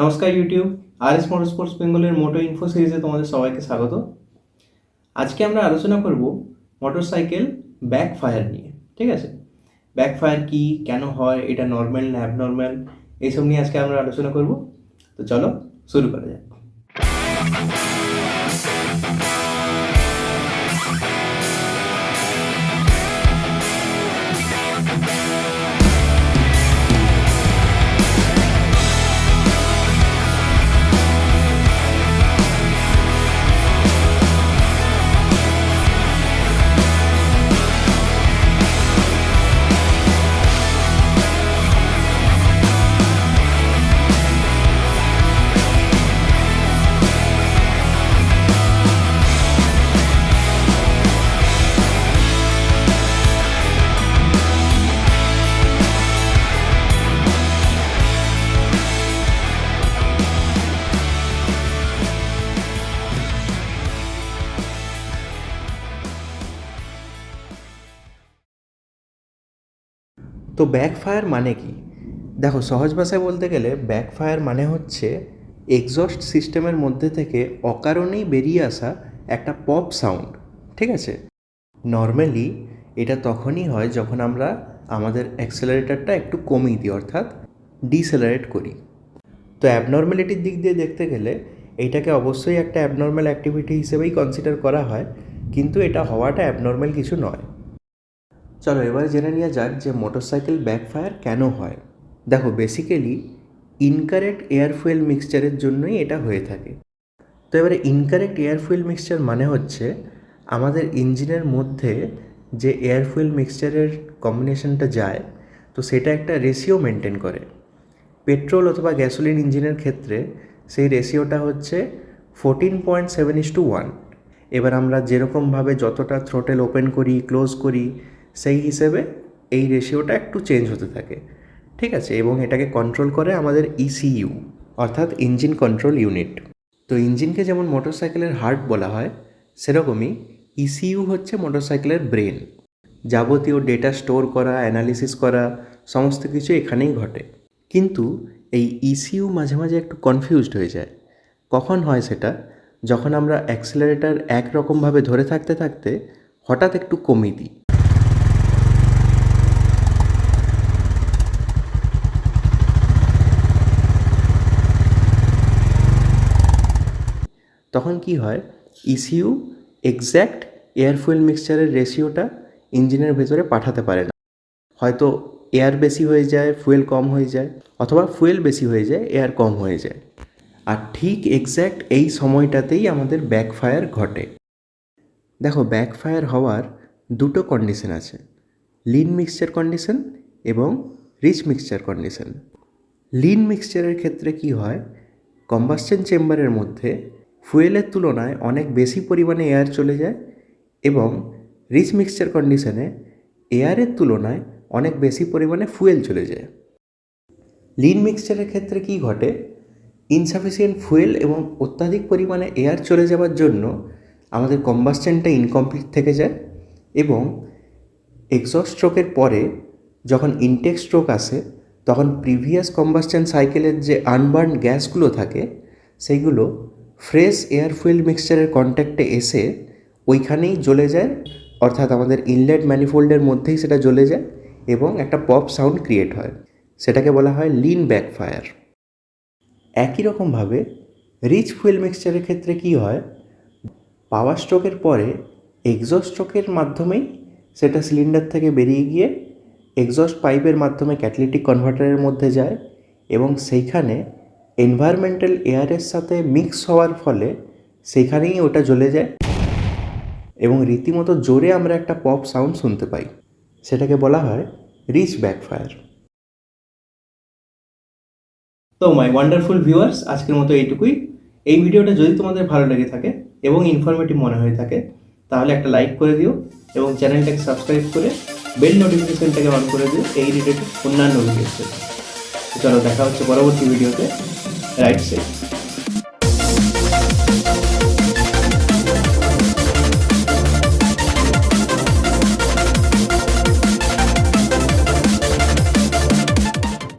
নমস্কার YouTube R S motor sports বেঙ্গলের moto info সিরিজে তোমাদের সবাইকে স্বাগত। আজকে আমরা আলোচনা করব মোটর সাইকেল ব্যাক ফায়ার নিয়ে, ঠিক আছে? ব্যাক ফায়ার কী, কেন হয়, এটা নর্মাল না অ্যাবনর্মাল এইসব নিয়ে আজকে আমরা আলোচনা করব। তো চলো, শুরু করা যাক। তো ব্যাকফায়ার মানে কি? দেখো, সহজ ভাষায় বলতে গেলে ব্যাকফায়ার মানে হচ্ছে এক্সস্ট সিস্টেমের মধ্যে থেকে অকারণেই বেরিয়ে আসা একটা পপ সাউন্ড ঠিক আছে? নর্মালি এটা তখনই হয় যখন আমরা আমাদের অ্যাক্সেলারেটারটা একটু কমিয়ে দিই, অর্থাৎ ডিসেলারেট করি। তো অ্যাবনর্মালিটির দিক দিয়ে দেখতে গেলে এটাকে অবশ্যই একটা অ্যাবনর্মাল অ্যাক্টিভিটি হিসেবেই কনসিডার করা হয়, কিন্তু এটা হওয়াটা অ্যাবনর্মাল কিছু নয়। চলো এবার জেনে নেওয়া যাক যে মোটরসাইকেল ব্যাকফায়ার কেন হয়। দেখো বেসিক্যালি ইনকারেক্ট এয়ার ফুয়েল মিক্সচারের জন্যই এটা হয়ে থাকে। তো এবারে ইনকারেক্ট এয়ার ফুয়েল মিক্সচার মানে হচ্ছে আমাদের ইঞ্জিনের মধ্যে যে এয়ার ফুয়েল মিক্সচারের কম্বিনেশনটা যায়, তো সেটা একটা রেশিও মেনটেন করে। পেট্রোল অথবা গ্যাসোলিন ইঞ্জিনের ক্ষেত্রে সেই রেশিওটা হচ্ছে fourteen point seven is to one এবার আমরা যেরকমভাবে যতটা থ্রোটেল ওপেন করি ক্লোজ করি সেই হিসেবে এই রেশিওটা একটু চেঞ্জ হতে থাকে। ঠিক আছে? এবং এটাকে কন্ট্রোল করে আমাদের ইসিইউ অর্থাৎ ইঞ্জিন কন্ট্রোল ইউনিট তো ইঞ্জিনকে যেমন মোটরসাইকেলের হার্ট বলা হয়, সেরকমই ইসিইউ হচ্ছে মোটরসাইকেলের ব্রেন যাবতীয় ডেটা স্টোর করা অ্যানালিসিস করা, সমস্ত কিছু এখানেই ঘটে। কিন্তু এই ইসিইউ মাঝে মাঝে একটু কনফিউজড হয়ে যায়। কখন হয় সেটা? যখন আমরা অ্যাক্সেলারেটার একরকমভাবে ধরে থাকতে থাকতে হঠাৎ একটু কমিয়ে দিই। তখন কি হয়? ইসিউ এক্স্যাক্ট এয়ার ফুয়েল মিক্সচারের রেশিওটা ইঞ্জিনের ভেতরে পাঠাতে পারে না। হয়তো এয়ার বেশি হয়ে যায় ফুয়েল কম হয়ে যায়, অথবা ফুয়েল বেশি হয়ে যায় এয়ার কম হয়ে যায়। আর ঠিক এক্স্যাক্ট এই সময়টাতেই আমাদের ব্যাকফায়ার ঘটে। দেখো ব্যাকফায়ার হওয়ার দুটো কন্ডিশন আছে। লিন মিক্সচার কন্ডিশন এবং রিচ মিক্সচার কন্ডিশন লিন মিক্সচারের ক্ষেত্রে কি হয়? কম্বাসশন চেম্বারের মধ্যে ফুয়েলের তুলনায় অনেক বেশি পরিমাণে এয়ার চলে যায় এবং রিচ মিক্সচার কন্ডিশনে এয়ারের তুলনায় অনেক বেশি পরিমাণে ফুয়েল চলে যায়। লিন মিক্সচারের ক্ষেত্রে কি ঘটে? ইনসাফিসিয়েন্ট ফুয়েল এবং অত্যাধিক পরিমাণে এয়ার চলে যাওয়ার জন্য আমাদের কম্বাসশনটা ইনকমপ্লিট থেকে যায় এবং এক্সস্ট স্ট্রোকের পরে যখন ইনটেক স্ট্রোক আসে, তখন প্রিভিয়াস কম্বাসশন সাইকেলের যে আনবার্ন গ্যাসগুলো থাকে সেইগুলো ফ্রেশ এয়ার ফুয়েল মিক্সচারের কন্ট্যাক্টে এসে ওইখানেই জ্বলে যায়, অর্থাৎ আমাদের ইনলেট ম্যানিফোল্ডের মধ্যেই সেটা জ্বলে যায় এবং একটা পপ সাউন্ড ক্রিয়েট হয়। সেটাকে বলা হয় লিন ব্যাকফায়ার একই রকমভাবে রিচ ফুয়েল মিক্সচারের ক্ষেত্রে কি হয়? পাওয়ার স্ট্রোকের পরে এক্সস্ট স্ট্রোকের মাধ্যমেই সেটা সিলিন্ডার থেকে বেরিয়ে গিয়ে এক্সস্ট পাইপের মাধ্যমে ক্যাটালিটিক কনভার্টারের মধ্যে যায় এবং সেইখানে এনভায়রনমেন্টাল এয়ারের সাথে মিক্স হওয়ার ফলে সেখানেই ওটা জ্বলে যায় এবং রীতিমতো জোরে আমরা একটা পপ সাউন্ড শুনতে পাই। সেটাকে বলা হয় রিচ ব্যাকফায়ার তো মাই ওয়ান্ডারফুল ভিউয়ার্স আজকের মতো এইটুকুই। এই ভিডিওটা যদি তোমাদের ভালো লেগে থাকে এবং ইনফরমেটিভ মনে হয়ে থাকে, তাহলে একটা লাইক করে দিও এবং চ্যানেলটাকে সাবস্ক্রাইব করে বেল নোটিফিকেশনটাকে অন করে দিও, এই রিলেটেড অন্যান্য ভিডিওর চলো দেখা হচ্ছে পরবর্তী ভিডিওতে right side